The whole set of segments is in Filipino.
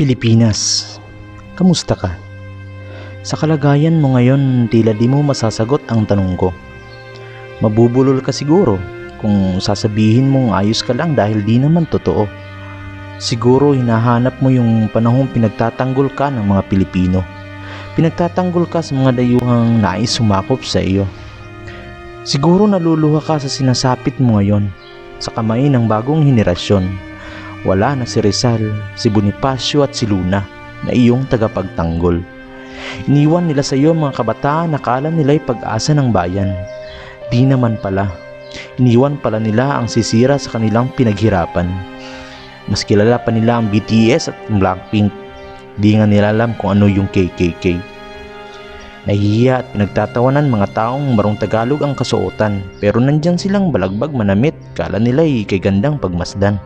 Pilipinas, kamusta ka? Sa kalagayan mo ngayon, tila di mo masasagot ang tanong ko. Mabubulol ka siguro kung sasabihin mong ayos ka lang dahil di naman totoo. Siguro hinahanap mo yung panahong pinagtatanggol ka ng mga Pilipino. Pinagtatanggol ka sa mga dayuhang nais sumakop sa iyo. Siguro naluluha ka sa sinasapit mo ngayon sa kamay ng bagong henerasyon. Wala na si Rizal, si Bonifacio at si Luna na iyong tagapagtanggol. Iniwan nila sa iyo mga kabataan na kala nila'y pag-asa ng bayan. Di naman pala. Iniwan pala nila ang sisira sa kanilang pinaghirapan. Mas kilala pa nila ang BTS at Blackpink. Di nga nila alam kung ano yung KKK. Nahihiya at pinagtatawanan mga taong marong Tagalog ang kasuotan pero nandyan silang balagbag manamit kala nila'y kay gandang pagmasdan.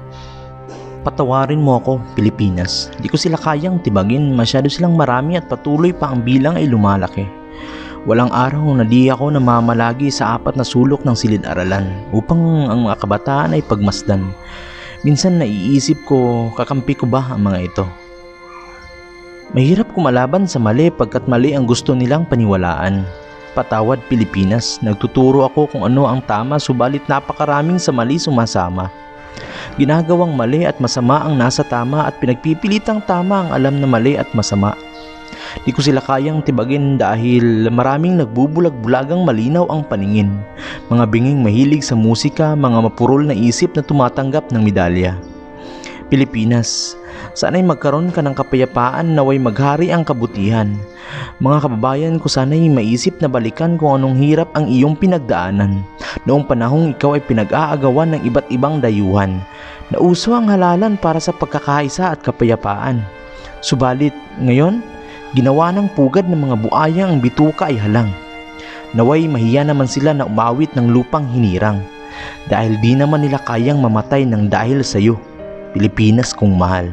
Patawarin mo ako, Pilipinas. Di ko sila kayang tibagin, masyado silang marami at patuloy pa ang bilang ay lumalaki. Walang araw na di ako namamalagi sa apat na sulok ng silid-aralan upang ang mga kabataan ay pagmasdan. Minsan naiisip ko, kakampi ko ba ang mga ito? Mahirap kumalaban sa mali pagkat mali ang gusto nilang paniwalaan. Patawad Pilipinas, nagtuturo ako kung ano ang tama subalit napakaraming sa mali sumasama. Ginagawang mali at masama ang nasa tama at pinagpipilitang tama ang alam na mali at masama. Di ko sila kayang tibagin dahil maraming nagbubulag-bulagang malinaw ang paningin. Mga binging mahilig sa musika, mga mapurol na isip na tumatanggap ng medalya. Pilipinas, sana'y magkaroon ka ng kapayapaan naway maghari ang kabutihan. Mga kababayan ko sana'y maisip na balikan kung anong hirap ang iyong pinagdaanan. Noong panahong ikaw ay pinag-aagawan ng iba't ibang dayuhan. Nauso ang halalan para sa pagkakaisa at kapayapaan. Subalit, ngayon, ginawa ng pugad ng mga buaya ang bituka ay halang. Naway mahiya naman sila na umawit ng lupang hinirang. Dahil di naman nila kayang mamatay ng dahil sa iyo, Pilipinas kong mahal.